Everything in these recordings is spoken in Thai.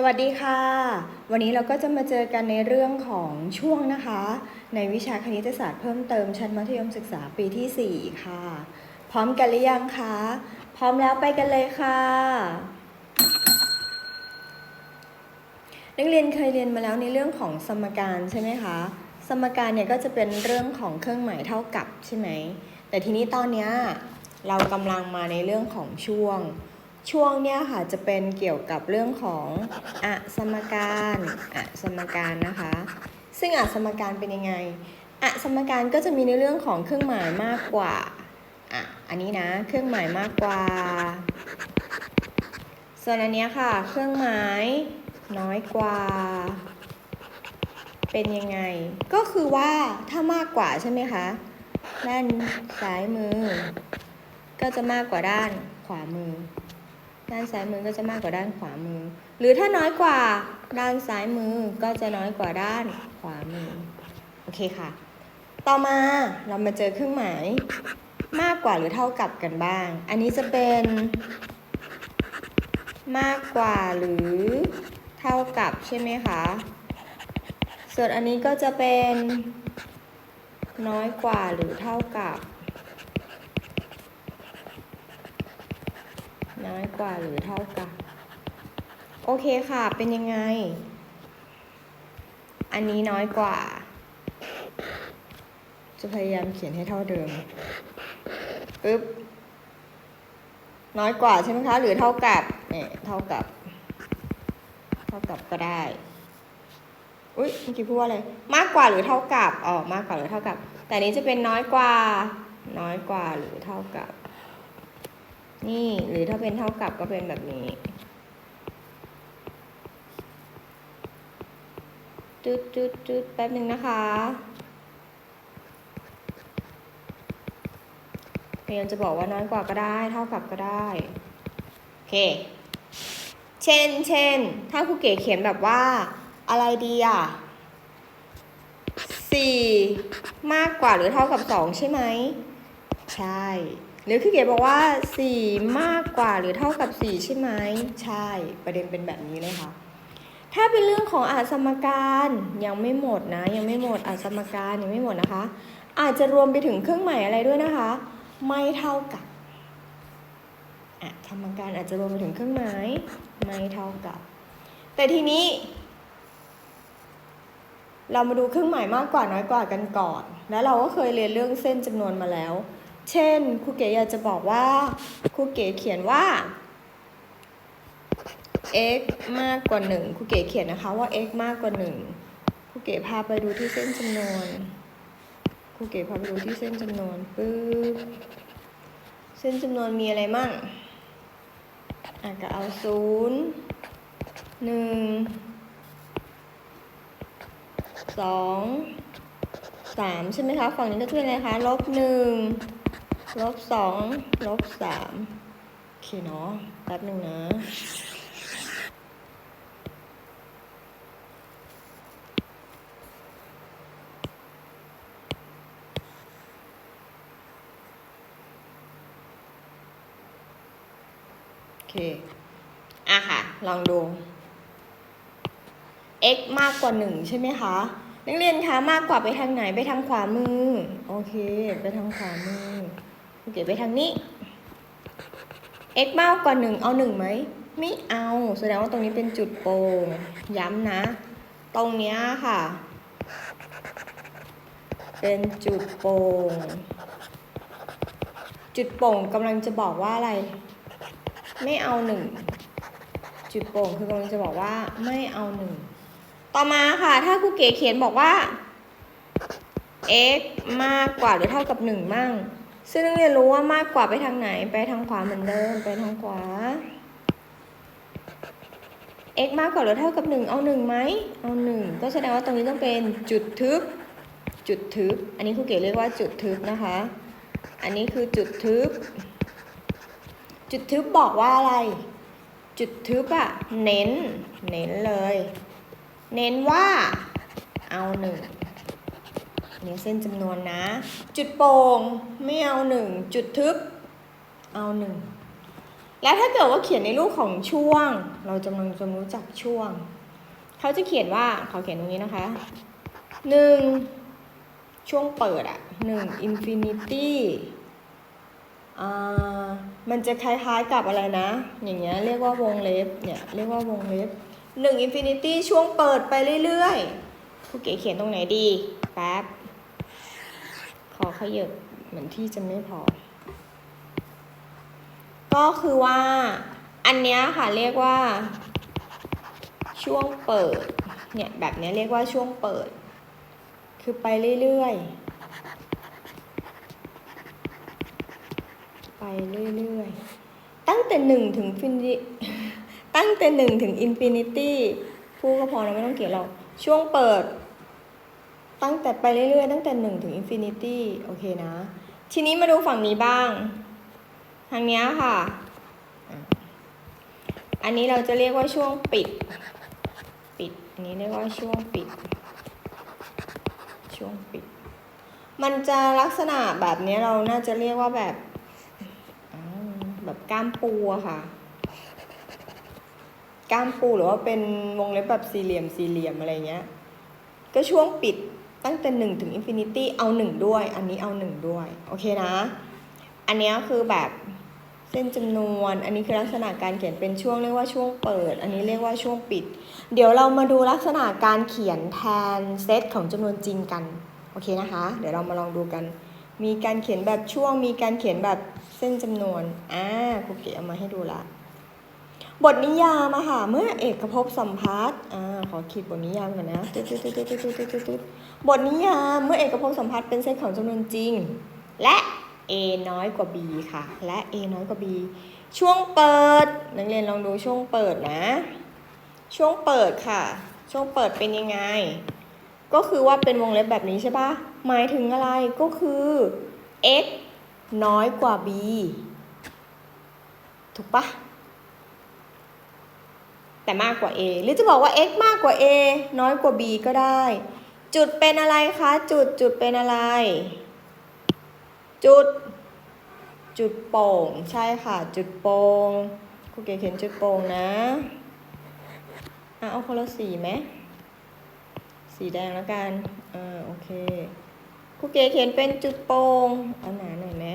สวัสดีค่ะ วันนี้เราก็จะมาเจอกันในเรื่องของช่วงนะคะ ในวิชาคณิตศาสตร์เพิ่มเติมชั้นมัธยมศึกษาปีที่ 4 ค่ะ พร้อมกันหรือยังคะ พร้อมแล้วไปกันเลยค่ะ นักเรียนเคยเรียนมาแล้วในเรื่องของสมการใช่ไหมคะ สมการเนี่ยก็จะเป็นเรื่องของเครื่องหมายเท่ากับใช่ไหม แต่ทีนี้ตอนเนี้ยเรากำลังมาในเรื่องของช่วง ช่วงเนี่ยค่ะจะเป็นเกี่ยวกับเรื่องของอสมการอสมการนะคะ ซึ่งอสมการเป็นยังไงอสมการก็จะมีในเรื่องของเครื่องหมายมากกว่าอะอันนี้นะเครื่องหมายมากกว่า ส่วนอันเนี้ยค่ะ เครื่องหมายน้อยกว่า เป็นยังไง ก็คือว่าถ้ามากกว่าใช่ไหมคะด้านซ้ายมือ ก็จะมากกว่าด้านขวามือ ด้านซ้ายมือก็จะมากกว่าด้านขวามือ หรือถ้าน้อยกว่าด้านซ้ายมือก็จะน้อยกว่าด้านขวามือ โอเคค่ะ ต่อมาเรามาเจอเครื่องหมายมากกว่าหรือเท่ากับกันบ้าง อันนี้จะเป็นมากกว่าหรือเท่ากับใช่ไหมคะ ส่วนอันนี้ก็จะเป็นน้อยกว่าหรือเท่ากับ น้อยกว่าหรือเท่ากับโอเคค่ะ เป็นยังไง อันนี้น้อยกว่า จะพยายามเขียนให้เท่าเดิมปึ๊บ น้อยกว่าใช่ไหมคะ หรือเท่ากับเนี่ยเท่ากับ เท่ากับก็ได้ อุ้ยเมื่อกี้พูดว่าอะไร มากกว่าหรือเท่ากับ อ๋อ มากกว่าหรือเท่ากับ แต่นี้จะเป็นน้อยกว่า น้อยกว่าหรือเท่ากับ นี่หรือถ้าเป็นเท่ากับก็เป็นแบบนี้จุดจุดจุดแป๊บหนึ่งนะคะพยายามจะบอกว่าน้อยกว่าก็ได้ เท่ากับก็ได้ โอเค เช่นเช่นถ้าครูเก๋เขียนแบบว่า อะไรดีอะสี่มากกว่าหรือเท่ากับสองใช่ไหม ใช่ หรือคือเก๋บอกว่า 4 มากกว่าหรือเท่ากับ 4 ใช่ไหมใช่ประเด็นเป็นแบบนี้เลยค่ะ ถ้าเป็นเรื่องของอาสมการยังไม่หมดนะ ยังไม่หมดอาสมการยังไม่หมดนะคะ อาจจะรวมไปถึงเครื่องหมายอะไรด้วยนะคะ ไม่เท่ากับอะสมการอาจจะรวมไปถึงเครื่องหมายไม่เท่ากับ แต่ทีนี้ เรามาดูเครื่องหมายมากกว่าน้อยกว่ากันก่อน แล้วเราก็เคยเรียนเรื่องเส้นจำนวนมาแล้ว เช่นครูเก๋อยากจะบอกว่าครูเก๋เขียนว่า x มากกว่า1ครูเก๋เขียนนะคะว่า x มากกว่า1ครูเก๋พาไปดูที่เส้นจำนวนครูเก๋พาไปดูที่เส้นจำนวนปึ๊บเส้นจำนวนมีอะไรมั่งอะก็เอาศูนย์หนึ่งสองสามใช่ไหมคะ ฝั่งนี้ก็จะเป็นอะไรคะลบหนึ่ง ลบสองลบสามโอเคเนาะแป๊บหนึ่งนะโอเค อะค่ะ ลองดู x มากกว่า1ใช่ไหมคะนักเรียนคะมากกว่าไปทางไหนไปทางขวามือ โอเค ไปทางขวามือ โอเคไปทางนี้ x มากกว่า1เอา1ไหม ไม่เอา แสดงว่าตรงนี้เป็นจุดโป่ง ย้ำนะ ตรงเนี้ยค่ะ เป็นจุดโป่ง จุดโป่งกำลังจะบอกว่าอะไร ไม่เอาหนึ่ง จุดโป่งคือกำลังจะบอกว่าไม่เอาหนึ่ง ต่อมาค่ะ ถ้าครูเก๋เขียนบอกว่า x มากกว่าหรือเท่ากับหนึ่งมั่ง ซึ่งนักเรียนรู้ว่ามากกว่าไปทางไหน ไปทางขวาเหมือนเดิม ไปทางขวา x มากกว่าหรือเท่ากับหนึ่งเอาหนึ่งไหมเอาหนึ่งก็แสดงว่าตรงนี้ต้องเป็นจุดทึบ จุดทึบ อันนี้ครูเก๋เรียกว่าจุดทึบนะคะ อันนี้คือจุดทึบ จุดทึบบอกว่าอะไร จุดทึบอะเน้น เน้นเลย เน้นว่า เอาหนึ่ง นี่ยเส้นจำนวนนะ จุดโป่งไม่เอาหนึ่งจุดทึบ เอาหนึ่งแล้วถ้าเกิดว่าเขียนในรูปของช่วง เราจะมันจะรู้จักช่วง เขาจะเขียนว่าเขาเขียนตรงนี้นะคะหนึ่งช่วงเปิดอะหนึ่งอินฟินิตี้มันจะคล้ายๆกับอะไรนะ อย่างเงี้ยเรียกว่าวงเล็บเนี่ยเรียกว่าวงเล็บหนึ่งอินฟินิตี้ช่วงเปิดไปเรื่อยๆครูเก๋เขียนตรงไหนดี แป๊บ อขยับเหมือนที่จะไม่พอ ก็คือว่า อันเนี้ยค่ะเรียกว่า ช่วงเปิด เนี่ยแบบนี้เรียกว่าช่วงเปิด คือไปเรื่อยๆ ไปเรื่อยๆ ตั้งแต่หนึ่งถึงฟินิตั้งแต่หนึ่งถึงอินฟินิตี้พูดก็พอนะไม่ต้องเขียนหรอกช่วงเปิด ตั้งแต่ไปเรื่อยๆ ตั้งแต่หนึ่งถึงอินฟินิตี้โอเคนะ ทีนี้มาดูฝั่งนี้บ้าง ทางนี้ค่ะ อันนี้เราจะเรียกว่าช่วงปิด ปิด อันนี้เรียกว่าช่วงปิด ช่วงปิด มันจะลักษณะแบบนี้เราน่าจะเรียกว่าแบบแบบก้ามปูอะค่ะ ก้ามปูหรือว่าเป็นวงเล็บแบบสี่เหลี่ยมสี่เหลี่ยมอะไรเงี้ย ก็ช่วงปิด ตั้งแต่หนึ่งถึงอินฟินิตี้เอาหนึ่งด้วย อันนี้เอาหนึ่งด้วย โอเคนะ อันนี้คือแบบเส้นจำนวน อันนี้คือลักษณะการเขียนเป็นช่วงเรียกว่าช่วงเปิด อันนี้เรียกว่าช่วงปิด เดี๋ยวเรามาดูลักษณะการเขียนแทนเซตของจำนวนจริงกัน โอเคนะคะ เดี๋ยวเรามาลองดูกัน มีการเขียนแบบช่วง มีการเขียนแบบเส้นจำนวน อ่าครูเก๋เอามาให้ดูละ บทนิยามอะค่ะเมื่อเอกภพสัมพัทธ์อ่าขอขีดบทนิยามก่อนนะตุ๊ตุ๊ตุ๊ตุ๊ตุ๊ตุ๊ตุ๊ดบทนิยามเมื่อเอกภพสัมพัทธ์เป็นเซตของจำนวนจริง และ a น้อยกว่า b ค่ะ และ a น้อยกว่า b ช่วงเปิด นักเรียนลองดูช่วงเปิดนะ ช่วงเปิดค่ะ ช่วงเปิดเป็นยังไง ก็คือว่าเป็นวงเล็บแบบนี้ใช่ปะหมายถึงอะไรก็คือ x น้อยกว่า b ถูกปะ แต่มากกว่า a หรือจะบอกว่า x มากกว่า a น้อยกว่า b ก็ได้ จุดเป็นอะไรคะ จุดจุดเป็นอะไร จุด จุดโป่ง ใช่ค่ะ จุดโป่งครูเก๋เขียนจุดโป่งนะอะเอาคนละสีไหมสีแดงแล้วกันอ่าโอเคครูเก๋เขียนเป็นจุดโป่งเอาหนาหน่อยไหม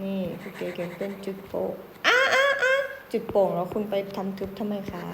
นี่ครูเก๋เขียนเป็นจุดโป่ง จุดโป่งแล้วคุณไปทำทึบทำไมคะ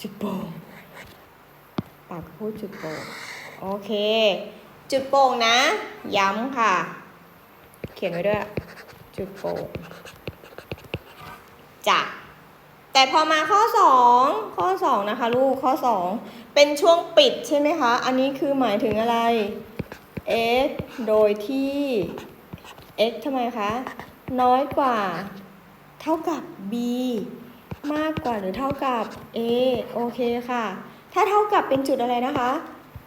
จุดโป่งปากพูดจุดโป่งโอเค จุดโป่งนะ ย้ำค่ะ เขียนไว้ด้วย จุดโป่งจ้ะแต่พอมาข้อ 2 ข้อ 2 นะคะ ลูกข้อ 2 เป็นช่วงปิดใช่ไหมคะ อันนี้คือหมายถึงอะไร x โดยที่ x ทำไมคะ น้อยกว่า เท่ากับ b มากกว่าหรือเท่ากับ a โอเคค่ะ ถ้าเท่ากับเป็นจุดอะไรนะคะ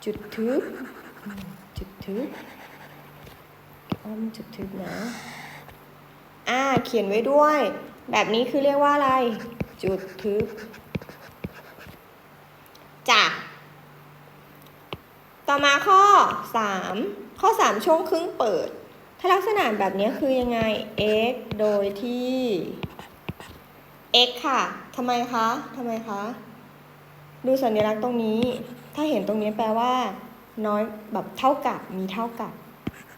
จุดทึบ จุดทึบอ้อมจุดทึบนะ อ่า เขียนไว้ด้วย แบบนี้คือเรียกว่าอะไร จุดทึบจ้ะต่อมาข้อ 3 ข้อ 3 ช่วงครึ่งเปิด ถ้าลักษณะแบบนี้คือยังไง x โดยที่ x ค่ะทำไมคะทำไมคะ ดูสัญลักษณ์ตรงนี้ ถ้าเห็นตรงนี้แปลว่า น้อยแบบเท่ากับมีเท่ากับ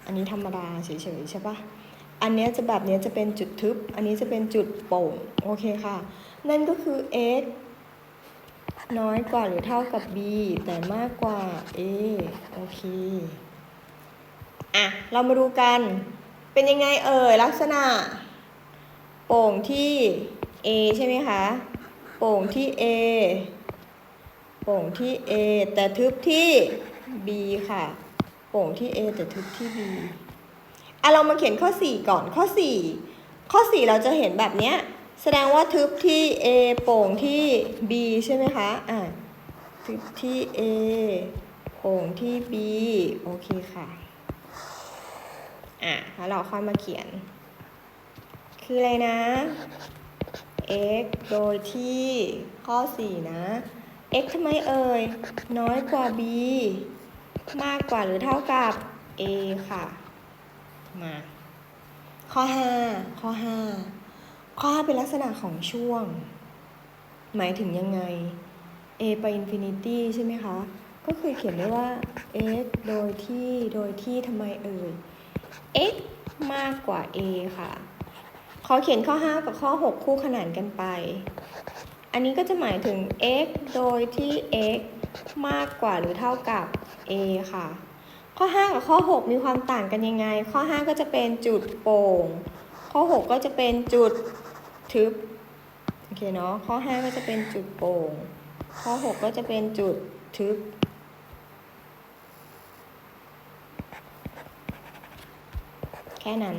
อันนี้ธรรมดาเฉยๆใช่ปะอันนี้จะแบบนี้จะเป็นจุดทึบ อันนี้จะเป็นจุดโป่ง โอเคค่ะ นั่นก็คือ x น้อยกว่าหรือเท่ากับ b แต่มากกว่า a โอเค อะ เรามาดูกัน เป็นยังไงเอ่ยลักษณะ โป่งที่ a ใช่ไหมคะ โป่งที่ a โป่งที่ A แต่ทึบที่ B ค่ะ โป่งที่ A แต่ทึบที่ B อะเรามาเขียนข้อ 4 ก่อนข้อ 4 ข้อ 4 เราจะเห็นแบบเนี้ยแสดงว่าทึบที่ A โป่งที่ B ใช่ไหมคะ อะ ทึบที่ A โป่งที่ B โอเคค่ะ อะแล้วเราค่อยมาเขียน คืออะไรนะ x โดยที่ข้อ 4 นะ x ทำไมเอ่ย น้อยกว่า b มากกว่าหรือเท่ากับ a ค่ะ มา ข้อ 5 ข้อ 5 ข้อ 5 เป็นลักษณะของช่วง หมายถึงยังไง a ไป infinity ใช่ไหมคะ ก็คือเขียนได้ว่า x โดยที่ โดยที่ทำไมเอ่ย x มากกว่า a ค่ะ ขอเขียนข้อ 5 กับข้อ 6 คู่ขนานกันไป อันนี้ก็จะหมายถึง x โดยที่ x มากกว่าหรือเท่ากับ a ค่ะ ข้อ 5 กับข้อ 6 มีความต่างกันยังไง ข้อ 5 ก็จะเป็นจุดโป่ง ข้อ 6 ก็จะเป็นจุดทึบ โอเคเนาะ ข้อ 5 ก็จะเป็นจุดโป่ง ข้อ 6 ก็จะเป็นจุดทึบ ค่นั้น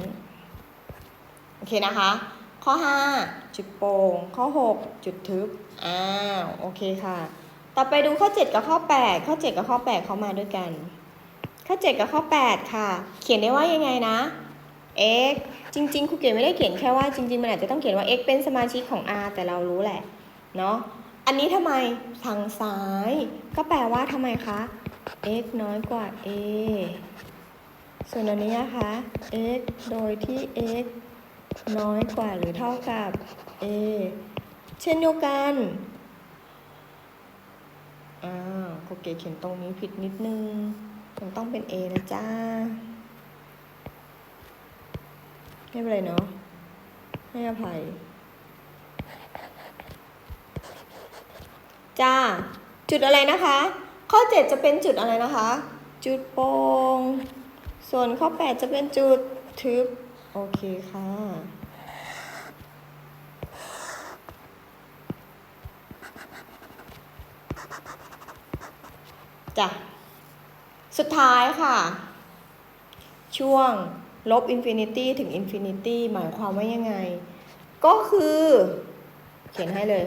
โอเคนะคะ ข้อ 5 จุดโป่ง ข้อ 6 จุดทึบ อ้าว โอเคค่ะ ต่อไปดูข้อ 7 กับข้อ 8 ข้อ 7 กับข้อ 8 เข้ามาด้วยกัน ข้อ 7 กับข้อ 8 ค่ะ เขียนได้ว่ายังไงนะ x จริงๆครูเก๋ไม่ได้เขียนแค่ว่าจริงๆ มันอาจจะต้องเขียนว่า x เป็นสมาชิกของ r แต่เรารู้แหละ เนาะอันนี้ทำไมทางซ้าย ก็แปลว่าทำไมคะ x น้อยกว่า a ส่วนอันนี้นะคะ x โดยที่ x น้อยกว่าหรือเท่ากับ a เช่นเดียวกัน อ้าวครูเก๋เขียนตรงนี้ผิดนิดนึง มันต้องเป็น a นะจ้า ไม่เป็นไรเนาะ ให้อภัย จ้า จุดอะไรนะคะ ข้อ 7 จะเป็นจุดอะไรนะคะ จุดโป่ง ส่วนข้อ 8 จะเป็นจุดทึบ โอเคค่ะ จ้ะ สุดท้ายค่ะ ช่วงลบอินฟินิตี้ถึงอินฟินิตี้หมายความว่ายังไง ก็คือ เขียนให้เลย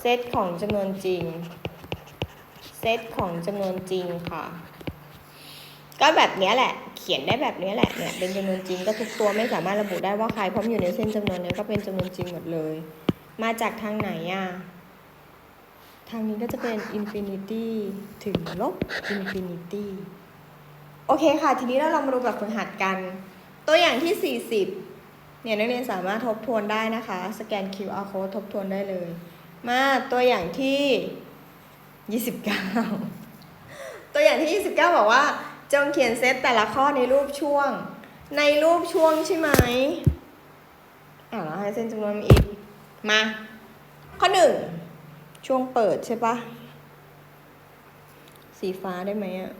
เซตของจำนวนจริง เซตของจำนวนจริงค่ะ ก็แบบนี้แหละ เขียนได้แบบนี้แหละเนี่ยเป็นจำนวนจริงก็ทุกตัวไม่สามารถระบุได้ว่าใครเพราะมันอยู่ในเส้นจำนวนนี้ก็เป็นจำนวนจริงหมดเลย มาจากทางไหนอะทางนี้ก็จะเป็น infinity ถึงลบ infinity โอเคค่ะ ทีนี้เราลองมาดูแบบฝึกหัดกัน ตัวอย่างที่ 40 เนี่ยนักเรียนสามารถทบทวนได้นะคะ สแกน QR code ทบทวนได้เลย มาตัวอย่างที่ 29 ตัวอย่างที่ 29 บอกว่า จงเขียนเซตแต่ละข้อในรูปช่วง ในรูปช่วงใช่ไหมอ่าเราให้เส้นจำนวนอีก มา ข้อหนึ่งช่วงเปิดใช่ปะสีฟ้าได้ไหมอะ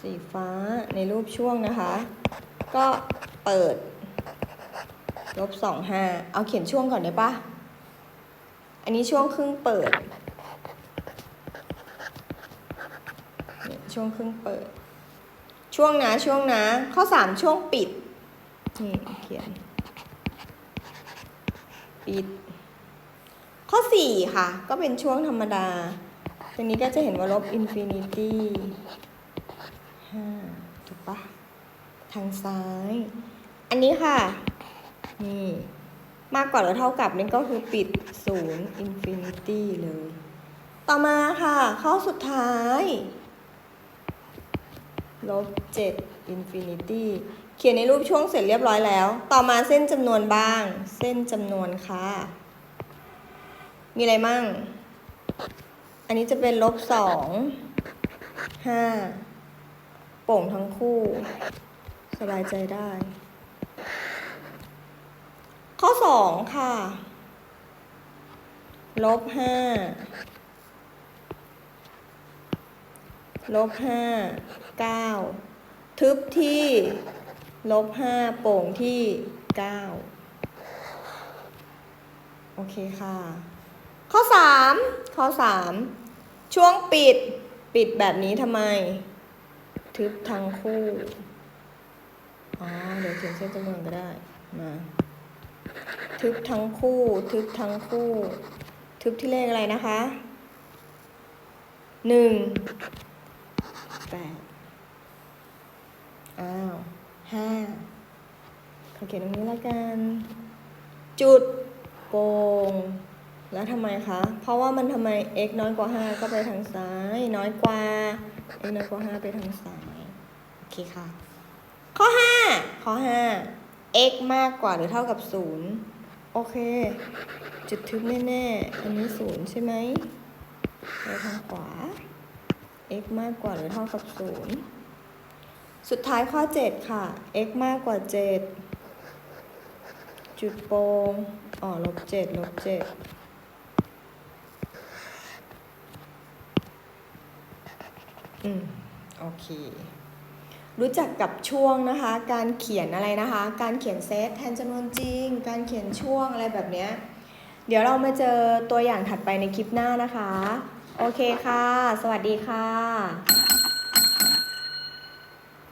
สีฟ้าในรูปช่วงนะคะ ก็เปิดลบสองห้าเอาเขียนช่วงก่อนได้ปะอันนี้ช่วงครึ่งเปิดเนี่ย ช่วงครึ่งเปิด ช่วงนะช่วงนะ ข้อสามช่วงปิด นี่เขียน ปิด ข้อ4ค่ะ ก็เป็นช่วงธรรมดาตรงนี้ก็จะเห็นว่าลบอินฟินิตี้ห้าถูกปะทางซ้าย อันนี้ค่ะ นี่ มากกว่าหรือเท่ากับนี่ก็คือปิดศูนย์อินฟินิตี้เลย ต่อมาค่ะ ข้อสุดท้าย ลบเจ็ดอินฟินิตี้เขียนในรูปช่วงเสร็จเรียบร้อยแล้ว ต่อมาเส้นจำนวนบ้าง เส้นจำนวนค่ะ มีอะไรมั่ง อันนี้จะเป็นลบสองห้าโป่งทั้งคู่ สบายใจได้ ข้อสองค่ะ ลบห้า ลบห้าเก้าทึบที่ลบห้าโป่งที่เก้าโอเคค่ะ ข้อสามข้อสามช่วงปิดปิดแบบนี้ทำไม ทึบทั้งคู่ อ๋อ เดี๋ยวเขียนเส้นจำนวนก็ได้ มา ทึบทั้งคู่ ทึบทั้งคู่ ทึบที่เลขอะไรนะคะหนึ่ง แปดอ้าวห้าขอเขียนตรงนี้แล้วกัน จุดโป่งแล้วทำไมคะ เพราะว่ามันทำไม x น้อยกว่า 5 ก็ไปทางซ้าย น้อยกว่า x น้อยกว่า 5 ไปทางซ้าย โอเคค่ะ ข้อ 5 ข้อ 5 x มากกว่าหรือเท่ากับ 0 โอเค จุดทึบแน่ ๆ อันนี้ 0 ใช่ไหมไปทางขวา x มากกว่าหรือเท่ากับ 0 สุดท้ายข้อ 7 ค่ะ x มากกว่า 7 จุดโปงอ๋อลบ7ลบ7อืม โอเค รู้จักกับช่วงนะคะ การเขียนอะไรนะคะ การเขียนเซตแทนจำนวนจริง การเขียนช่วงอะไรแบบเนี้ย เดี๋ยวเรามาเจอตัวอย่างถัดไปในคลิปหน้านะคะ โอเคค่ะ สวัสดีค่ะ